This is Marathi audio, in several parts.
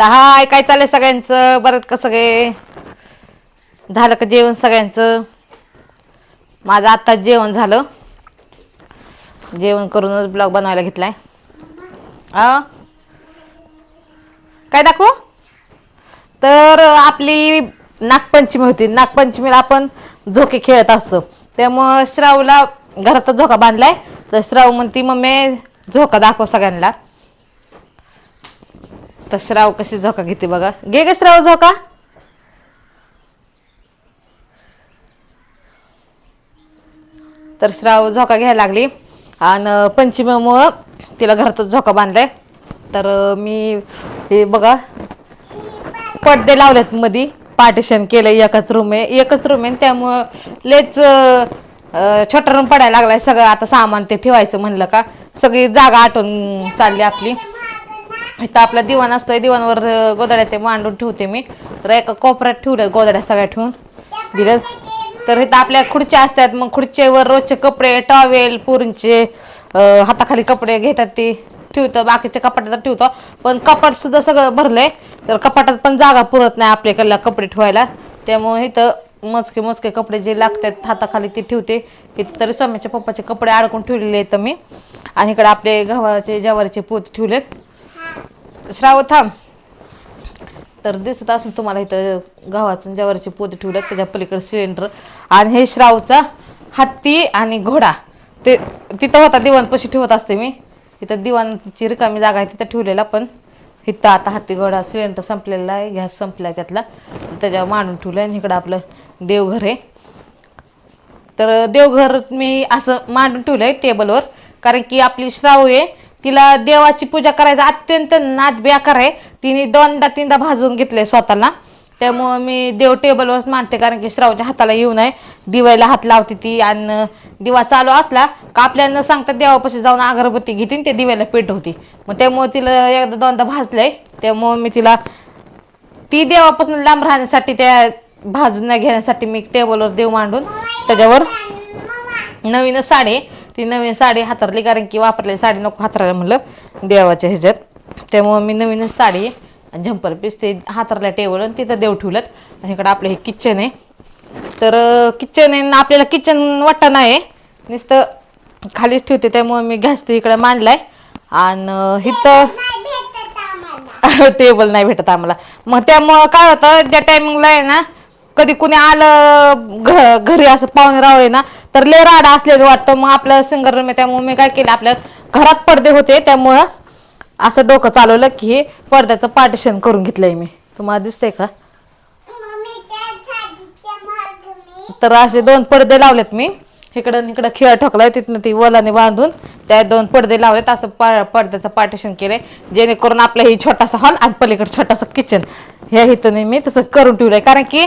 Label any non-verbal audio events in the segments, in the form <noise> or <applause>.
तर हाय काय चाललंय सगळ्यांचं. बरं का सगळे? झालं का जेवण सगळ्यांचं? माझं आत्ताच जेवण झालं. जेवण करूनच ब्लॉग बनवायला घेतलाय. आ काय दाखवू? तर आपली नागपंचमी होती. नागपंचमीला आपण झोके खेळत असतो. त्यामुळं श्रावला घरात झोका बांधलाय. तर श्राव म्हणती मम्मी झोका दाखव सगळ्यांना. आता श्राव कशी झोका घेते बघा. घे गे श्राव झोका. तर श्राव झोका घ्यायला लागली. आणि पंचमीमुळं तिला घरातच झोका बांधलाय. तर मी हे बघा पडदे लावलेत मधी. पार्टिशन केलं एकच रूम आहे. एकच रूम आहे त्यामुळं लेच छोटा रूम पडायला लागलाय. सगळं आता सामान ते ठेवायचं म्हणलं का. सगळी जागा आटून चालली आपली. इथं आपला दिवाण असतोय दिवाणवर अं, ते मांडून ठेवते मी. तर एका कोपऱ्यात ठेवल्या गोदड्या सगळ्या ठेवून. दिलं. तर इथं आपल्या खुर्च्या असतात मग खुर्चीवर रोजचे कपडे टॉवेल पुरींचे हाताखाली कपडे घेतात ते. ठेवतं बाकीच्या कपाटात ठेवतो. पण कपाट सुद्धा सगळं भरलंय. तर कपाटात पण जागा पुरत नाही आपल्याकडला कपडे ठेवायला. त्यामुळे इथं मोजके मोजके कपडे जे लागतात हाताखाली ते ठेवते. इथं तरी स्वामीच्या पप्पाचे कपडे अडकून ठेवलेले आहेत मी. आणि इकडे आपले गव्हाचे जवारीचे पोत ठेवलेत. श्राव थांब. तर दिसत असेल तुम्हाला इथं गव्हाचं ज्यावरची पोती ठेवल्यात त्याच्या पलीकडे सिलेंडर आणि हे श्रावचा हत्ती आणि घोडा. ते तिथं होता दिवाणपाशी ठेवत असते मी. इथं दिवाणची रिकामी जागा आहे तिथं ठेवलेला पण. इथं आता हत्ती घोडा सिलेंडर संपलेला आहे गॅस संपला आहे त्यातला त्याच्यावर मांडून ठेवलं आणि इकडं आपलं देवघर आहे. तर देवघर मी असं मांडून ठेवलं आहे टेबलवर कारण की आपली श्राव आहे तिला देवाची पूजा करायचा अत्यंत नाद बेकार आहे. तिने दोनदा तीनदा भाजून घेतले स्वतःला. त्यामुळं मी देव टेबलवरच मांडते कारण की श्रावच्या हाताला येऊ नये. दिवायला हात लावते ती आणि दिवा चालू असला का आपल्याला न सांगता देवापाशी जाऊन अगरबत्ती घेते ते दिव्याला पेटवते. मग त्यामुळं तिला एकदा दोनदा भाजलंय. त्यामुळं मी तिला ती देवापासून लांब राहण्यासाठी त्या भाजून घेण्यासाठी मी टेबलवर देव मांडून त्याच्यावर नवीन साडी ती नवीन साडी हातरली कारण की वापरलेली साडी नको हातरायला म्हणलं देवाच्या ह्याच्यात. त्यामुळं मी नवीनच साडी झंपर पीस ते हातरल्या टेबल आणि तिथं देव ठेवलं आणि इकडं आपलं हे किचन आहे. तर किचन आहे आणि आपल्याला किचन वाटतं नाही नुसतं खालीच ठेवते त्यामुळं मी गॅस ते इकडे मांडलाय. आणि इथं टेबल <laughs> नाही भेटत आम्हाला. मग त्यामुळं काय होतं ज्या टायमिंगला आहे ना कधी कुणी आलं घ घरी असं पाहुणे राव आहे ना तर लय राडा असलेलं वाटतं. मग आपल्या सिंगर रूम त्यामुळे मी काय केलं आपल्या घरात पडदे होते त्यामुळं असं डोकं चालवलं की हे पडद्याचं पार्टिशन करून घेतलंय मी. तुम्हाला दिसतंय का? तर असे दोन पडदे लावलेत मी. इकडं इकडं खेळ ठोकलाय तिथनं ती वलाने बांधून त्या दोन पडदे लावलेत असं पा पडद्याचं पार्टिशन केलंय. जेणेकरून आपलं ही छोटासा हॉल आणि पलीकडे छोटासा किचन ह्या हिथं मी तसं करून ठेवलंय. कारण की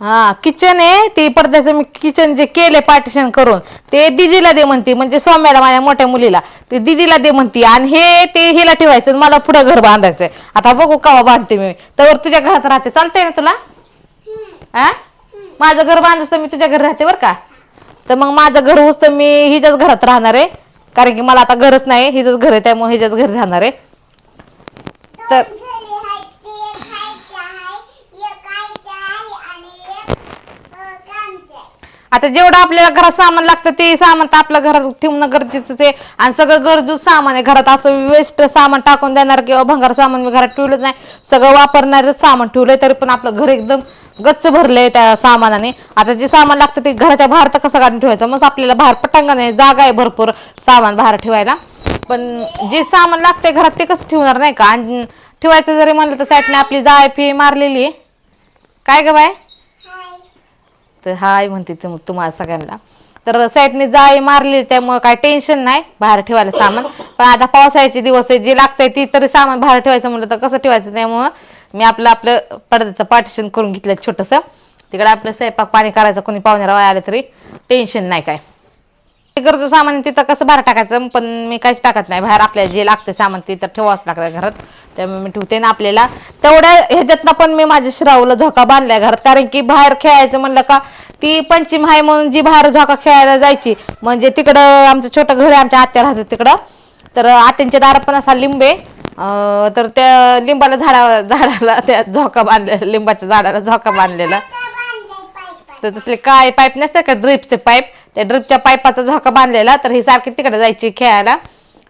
हा किचन आहे ते पडद्याचं मी किचन जे केले पार्टिशन करून ते दिदीला दे म्हणते म्हणजे सौम्याला माझ्या मोठ्या मुलीला. ते दिदीला दे म्हणते आणि हे ते हिला ठेवायचं आणि मला पुढं घर बांधायचंय. आता बघू कवा बांधते मी. तर तुझ्या घरात राहते. चालतंय ना तुला? हा? माझं घर बांधस तर मी तुझ्या घरी राहते बरं का? तर मग माझं घर होस तर मी हिच्याच घरात राहणार आहे. कारण की मला आता घरच नाही हिचंच घर आहे त्यामुळे हिच्याच घरी राहणार आहे. तर आता जेवढं आपल्याला घरात सामान लागतं ते सामान तर आपल्या घरात ठेवणं गरजेचं आहे. आणि सगळं गरजू सामान आहे. घरात असं वेस्ट सामान टाकून देणार किंवा भंगार सामान मी घरात ठेवलं नाही. सगळं वापरणारं सामान ठेवलंय तरी पण आपलं घर एकदम गच्च भरलंय त्या सामानाने. आता जे सामान लागतं ते घराच्या बाहेर तर कसं काढून ठेवायचं? मग आपल्याला बाहेर पटांगण आहे जागा आहे भरपूर सामान बाहेर ठेवायला. पण जे सामान लागतंय घरात ते कसं ठेवणार नाही का? आणि ठेवायचं जरी म्हणलं तर साईडने आपली जाय फी मारलेली आहे. काय ग बाय तर हाय म्हणते तुम तुम्हाला सगळ्यांना. तर साईडने जाळी मारली त्यामुळे काय टेन्शन नाही बाहेर ठेवायला सामान. पण आता पावसाळ्याचे दिवस आहे जे लागतंय ती तरी सामान बाहेर ठेवायचं म्हणलं तर कसं ठेवायचं? त्यामुळं मी आपलं आपलं पडद्याचं पार्टिशन करून घेतलं छोटंसं. तिकडे आपलं स्वयंपाक पाणी करायचं कोणी पाहुणे राव आले तरी टेन्शन नाही काय. गरजू सामान तिथं कसं बाहेर टाकायचं? पण मी काहीच टाकत नाही. बाहेर आपल्याला जे लागतं सामान तिथं ठेवावंच लागतं घरात. त्यामुळे मी ठेवते ना आपल्याला. तेवढ्या ह्याच्यातनं पण मी माझ्या श्रावला झोका बांधलाय घरात. कारण की बाहेर खेळायचं म्हणलं का ती पंचम आहे म्हणून जी बाहेर झोका खेळायला जायची म्हणजे तिकडं आमचं छोटं घर आहे आमच्या आत्या राहतात तिकडं. तर आत्यांच्या दारात पण असा लिंबे अं, तर त्या लिंबाला झाडा झाडाला त्या झोका बांधलेला लिंबाच्या झाडाला झोका बांधलेला. तर तसले काय पाईप नसते का? ड्रिपचे पाईप. त्या ड्रिपच्या पाईपाचा झोका बांधलेला तर ही सारखी तिकडे जायची खेळायला.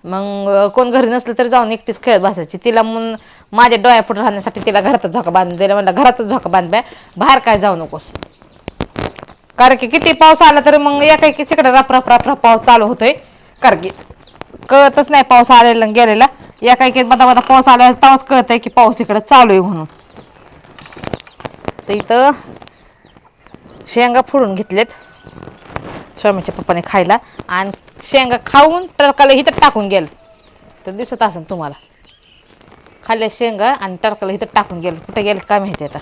मग कोण घरी नसलं तरी जाऊन एकटीच खेळत बसायची. तिला म्हणून माझ्या डोळ्यापुढे राहण्यासाठी तिला घरातच झोका बांधून दिला म्हणलं घरातच झोका बांधबाय बाहेर काय जाऊ नकोस. कारण की किती पाऊस आला तरी मग एका एकी तिकडे राप राप राप राप पाऊस चालू होतोय. कारण की कळतच नाही पाऊस आलेला गेलेला. एका एकी बदा बदा पाऊस आला तेव्हाच कळतंय की पाऊस इकडे चालू आहे म्हणून. तर इथं शेंगा फोडून घेतलेत. स्वामीच्या पप्पाने खायला आणि शेंगा खाऊन टरकाला इथं टाकून गेल. तर दिसत असेल तुम्हाला. खाल्ल्या शेंगा आणि टरकाला इथं टाकून गेलं. कुठे गेलं काय माहिती आता.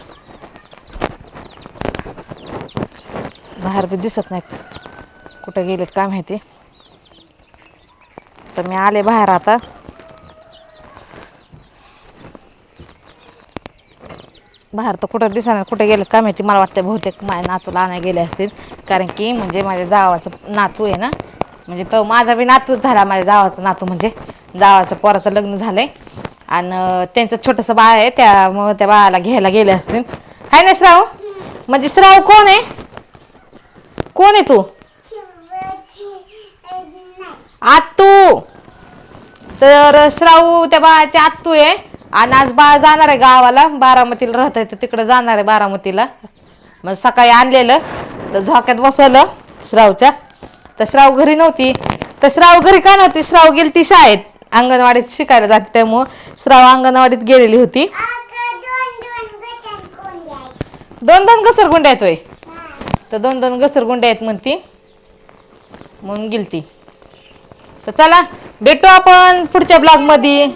बाहेर बी दिसत नाहीत. कुठं गेलेत काय माहिती. तर मी आले बाहेर आता. बाहेर तर कुठं दिसणार कुठे गेलं काय माहिती मला वाटतं बहुतेक माझ्या नातूला आणायला गेले असतील. कारण की म्हणजे माझ्या जावाचं नातू आहे ना म्हणजे तो माझा बी नातूच झाला माझ्या जावाचा नातू म्हणजे जावाच्या पोराचं लग्न झालं आहे आणि त्यांचं छोटंसं बाळ आहे त्यामुळं त्या बाळाला घ्यायला गेले असतील. आहे ना श्राव? म्हणजे श्राव कोण आहे? कोण आहे तू? आत्तू. तर श्राऊ त्या बाळाची आत्तू आहे. आणि आज बाळ जाणार आहे गावाला बारामतीला राहत आहे तर तिकडे जाणार आहे बारामतीला. मग सकाळी आणलेलं तर झोक्यात बसवलं श्रावच्या. तर श्राव घरी नव्हती. तर श्राव घरी का नव्हती? श्राव गेली ती शाळेत. अंगणवाडीत शिकायला जाते त्यामुळं श्राव अंगणवाडीत गेलेली होती. दोन दोन घसरगुंड्या आहेत वय तर दोन दोन घसरगुंड्या आहेत म्हणती. म्हणून गेलती. तर चला भेटू आपण पुढच्या ब्लॉगमध्ये.